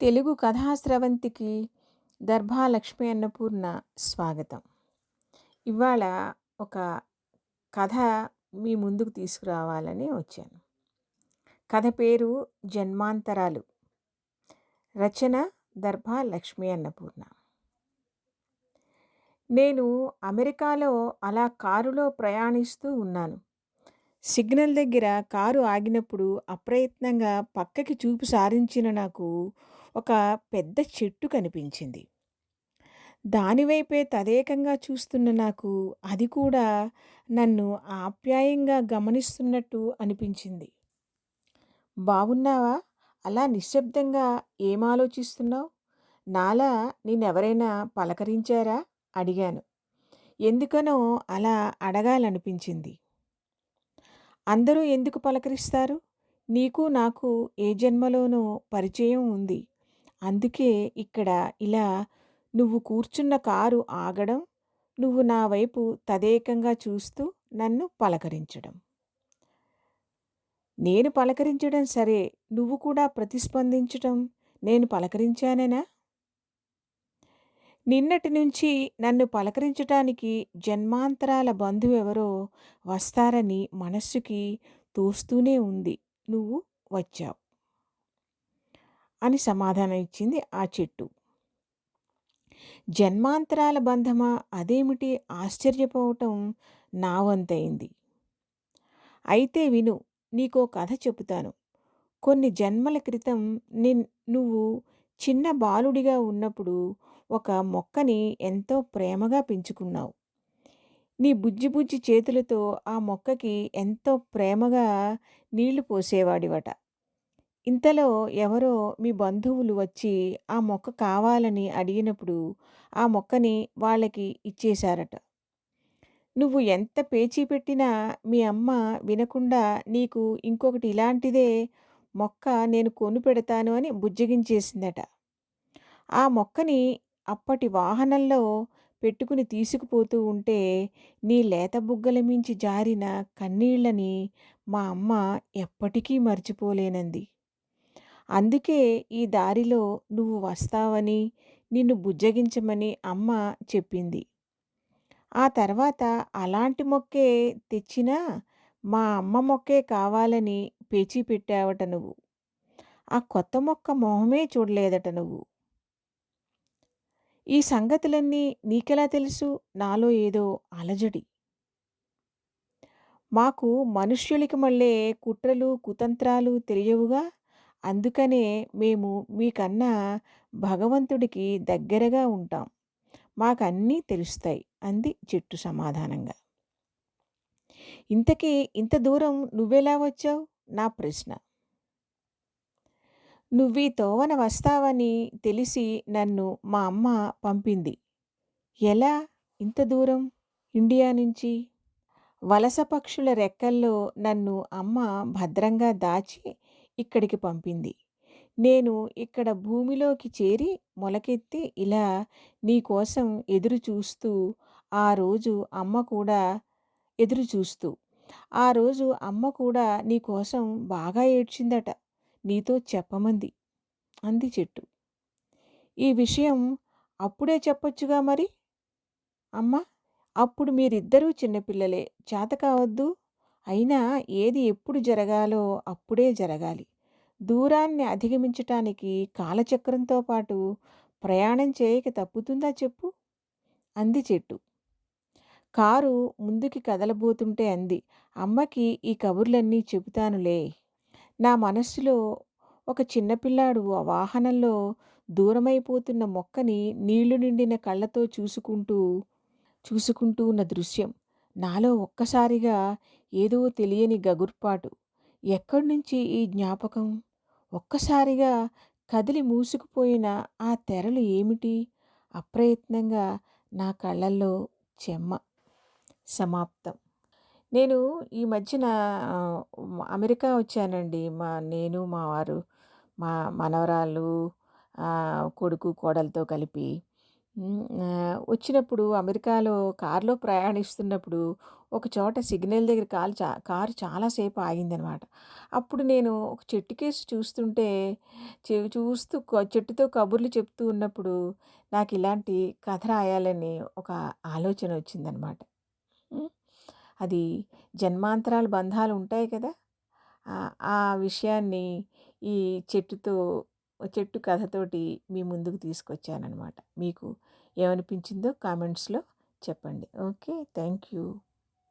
తెలుగు కథాస్రవంతికి దర్భా లక్ష్మీ అన్నపూర్ణ స్వాగతం. ఇవాళ ఒక కథ మీ ముందుకు తీసుకురావాలని వచ్చాను. కథ పేరు జన్మాంతరాలు. రచన దర్భా లక్ష్మీ అన్నపూర్ణ నేను అమెరికాలో అలా కారులో ప్రయాణిస్తూ ఉన్నాను. సిగ్నల్ దగ్గర కారు ఆగినప్పుడు అప్రయత్నంగా పక్కకి చూపు సారించిన నాకు ఒక పెద్ద చెట్టు కనిపించింది. దానివైపే తదేకంగా చూస్తున్న నాకు అది కూడా నన్ను ఆప్యాయంగా గమనిస్తున్నట్టు అనిపించింది. బాగున్నావా అలా నిశ్శబ్దంగా ఏం ఆలోచిస్తున్నావు? నాలా నేనెవరైనా పలకరించారా? అడిగాను. ఎందుకనో అలా అడగాలనిపించింది. అందరూ ఎందుకు పలకరిస్తారు? నీకు నాకు ఏ జన్మలోనో పరిచయం ఉంది. అందుకే ఇక్కడ ఇలా నువ్వు కూర్చున్న కారు ఆగడం నువ్వు నా వైపు తదేకంగా చూస్తూ నన్ను పలకరించడం. నేను పలకరించడం సరే నువ్వు కూడా ప్రతిస్పందించటం నేను పలకరించానేనా? నిన్నటి నుంచి నన్ను పలకరించటానికి జన్మాంతరాల బంధువెవరో వస్తారని మనస్సుకి తోస్తూనే ఉంది. నువ్వు వచ్చావు. అని సమాధానం ఇచ్చింది ఆ చెట్టు. జన్మాంతరాల బంధమా? అదేమిటి? ఆశ్చర్యపోవటం నా వంతైంది అయితే విను నీకో కథ చెబుతాను. కొన్ని జన్మల క్రితం నిన్ నువ్వు చిన్న బాలుడిగా ఉన్నప్పుడు ఒక మొక్కని ఎంతో ప్రేమగా పెంచుకున్నావు. నీ బుజ్జి బుజ్జి చేతులతో ఆ మొక్కకి ఎంతో ప్రేమగా నీళ్ళు పోసేవాడివట. ఇంతలో ఎవరో మీ బంధువులు వచ్చి ఆ మొక్క కావాలని అడిగినప్పుడు ఆ మొక్కని వాళ్ళకి ఇచ్చేశారట. నువ్వు ఎంత పేచీ పెట్టినా మీ అమ్మ వినకుండా నీకు ఇంకొకటి ఇలాంటిదే మొక్క నేను కొను పెడతాను అని బుజ్జగించేసిందట. ఆ మొక్కని అప్పటి వాహనంలో పెట్టుకుని తీసుకుపోతూ ఉంటే నీ లేత బుగ్గల మించి జారిన కన్నీళ్ళని మా అమ్మ ఎప్పటికీ మర్చిపోలేనంది. అందుకే ఈ దారిలో నువ్వు వస్తావని నిన్ను బుజ్జగించమని అమ్మ చెప్పింది. ఆ తర్వాత అలాంటి మొక్కే తెచ్చినా మా అమ్మ మొక్కే కావాలని పేచీ పెట్టావట నువ్వు. ఆ కొత్త మొక్క మొహమే చూడలేదట నువ్వు. ఈ సంగతులన్నీ నీకెలా తెలుసు? నాలో ఏదో అలజడి. మాకు మనుష్యులకి మళ్ళీ కుట్రలు కుతంత్రాలు తెలియవుగా. అందుకనే మేము మీకన్నా భగవంతుడికి దగ్గరగా ఉంటాం. మాకన్నీ తెలుస్తాయి అంది చెట్టు సమాధానంగా. ఇంతకీ ఇంత దూరం నువ్వెలా వచ్చావు? నా ప్రశ్న. నువ్వీ తోవన వస్తావని తెలిసి నన్ను మా అమ్మ పంపింది. ఎలా? ఇంత దూరం? ఇండియా నుంచి? వలస పక్షుల రెక్కల్లో నన్ను అమ్మ భద్రంగా దాచి ఇక్కడికి పంపింది. నేను ఇక్కడ భూమిలోకి చేరి మొలకెత్తి ఇలా నీకోసం ఎదురు చూస్తూ ఆ రోజు అమ్మ కూడా ఎదురు చూస్తూ ఆ రోజు అమ్మ కూడా నీకోసం బాగా ఏడ్చిందట. నీతో చెప్పమంది. అంది చెట్టు. ఈ విషయం అప్పుడే చెప్పొచ్చుగా మరి? అమ్మ అప్పుడు మీరిద్దరూ చిన్నపిల్లలే. చేత కావద్దు. అయినా ఏది ఎప్పుడు జరగాలో అప్పుడే జరగాలి. దూరాన్ని అధిగమించటానికి కాలచక్రంతో పాటు ప్రయాణం చేయక తప్పుతుందా చెప్పు? అంది చెట్టు. కారు ముందుకి కదలబోతుంటే అంది. అమ్మకి ఈ కబుర్లన్నీ చెబుతానులే. నా మనస్సులో ఒక చిన్నపిల్లాడు ఆ వాహనంలో దూరమైపోతున్న మొక్కని నీళ్ళు నిండిన కళ్ళతో చూసుకుంటూ చూసుకుంటూ ఉన్న దృశ్యం. నాలో ఒక్కసారిగా ఏదో తెలియని గగుర్పాటు. ఎక్కడి నుంచి ఈ జ్ఞాపకం? ఒక్కసారిగా కదిలి మూసుకుపోయిన ఆ తెరలు ఏమిటి? అప్రయత్నంగా నా కళ్ళల్లో చెమ్మ. సమాప్తం. నేను ఈ మధ్యన అమెరికా వచ్చానండి మా నేను మా వారు మా మనవరాలు కొడుకు కోడలతో కలిపి హ్మ్. ఆహ్, వచ్చినప్పుడు అమెరికాలో కారులో ప్రయాణిస్తున్నప్పుడు ఒక చోట సిగ్నల్ దగ్గర కాలు చా కారు చాలా సేపు ఆగిందనమాట. అప్పుడు నేను ఒక చెట్టుకేసి చూస్తుంటే చెవి చూస్తూ క చెట్టుతో కబుర్లు చెప్తూ ఉన్నప్పుడు నాకిలాంటి కథ రాయాలని ఒక ఆలోచన వచ్చిందనమాట. హ్మ్. అది జన్మాంతరాల బంధాలు ఉంటాయి కదా! ఆ విషయాన్ని ఈ చెట్టుతో చెట్టు కథతోటి మీ ముందుకు తీసుకొచ్చాననమాట. మీకు ఏమనిపించిందో కామెంట్స్‌లో చెప్పండి. ఓకే. Thank you.